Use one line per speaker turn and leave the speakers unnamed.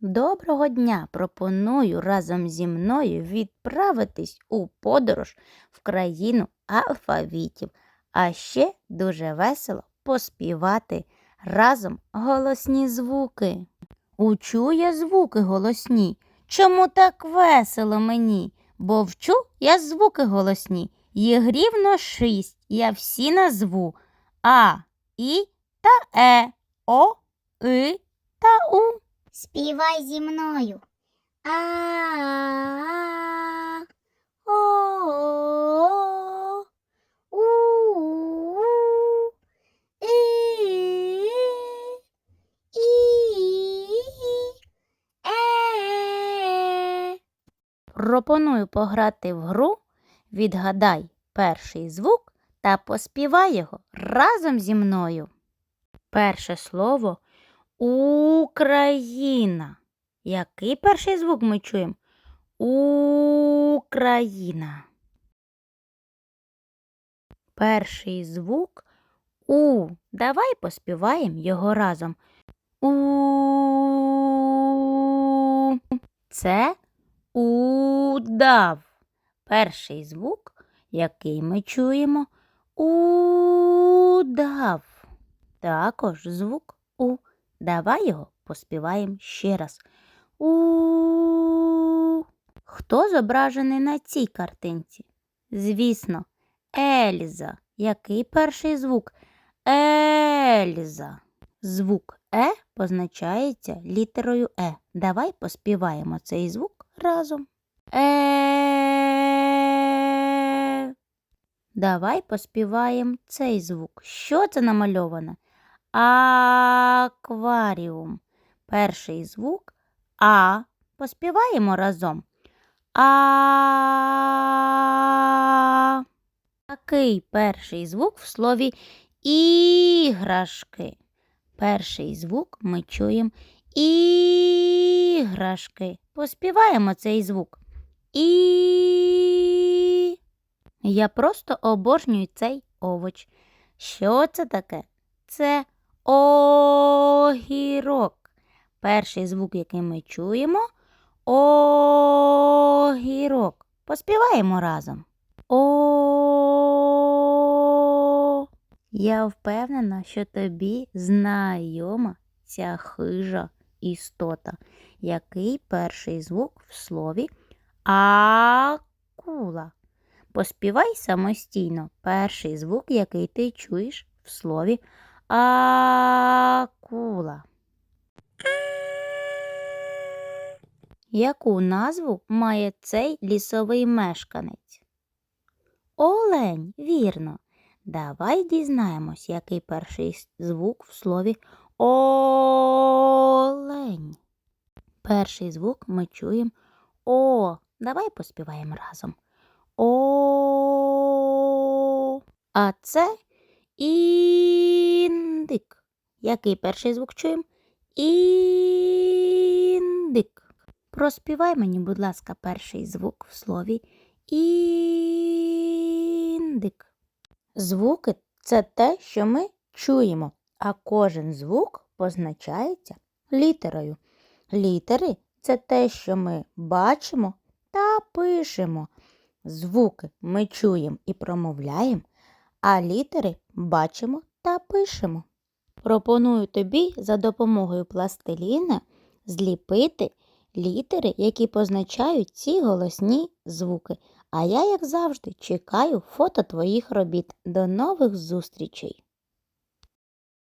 Доброго дня! Пропоную разом зі мною відправитись у подорож в країну алфавітів, а ще дуже весело поспівати разом голосні звуки. Учу я звуки голосні. Чому так весело мені? Бо вчу я звуки голосні. Їх рівно шість, я всі назву А, І та Е, О, И та У.
Співай зі мною. А, о, і, е.
Пропоную пограти в гру Відгадай перший звук та поспівай його разом зі мною. Перше слово Україна. Який перший звук ми чуємо? Україна. Перший звук У. Давай поспіваємо його разом. У. Це удав. Перший звук, який ми чуємо, удав. Також звук У. Давай його поспіваємо ще раз. У. Хто зображений на цій картинці? Звісно, Ельза. Який перший звук? Ельза. Звук Е позначається літерою Е. Давай поспіваємо цей звук разом. Е. Давай поспіваємо цей звук. Що це намальовано? Акваріум. Перший звук А. Поспіваємо разом. А. Який перший звук в слові іграшки? Перший звук ми чуємо іграшки. Поспіваємо цей звук. І. Я просто обожнюю цей овоч. Що це таке? Це огірок. Перший звук, який ми чуємо огірок. Поспіваємо разом. О. Я впевнена, що тобі знайома ця хижа істота. Який перший звук в слові акула? Поспівай самостійно перший звук, який ти чуєш в слові акула. Яку назву має цей лісовий мешканець? Олень, вірно. Давай дізнаємось, який перший звук в слові олень. Перший звук ми чуємо О. Давай поспіваємо разом. О. А це індик. Який перший звук чуємо? Індик. Проспівай мені, будь ласка, перший звук в слові індик. Звуки це те, що ми чуємо, а кожен звук позначається літерою. Літери це те, що ми бачимо та пишемо. Звуки ми чуємо і промовляємо, а літери бачимо та пишемо. Пропоную тобі за допомогою пластиліна зліпити літери, які позначають ці голосні звуки. А я, як завжди, чекаю фото твоїх робіт. До нових зустрічей!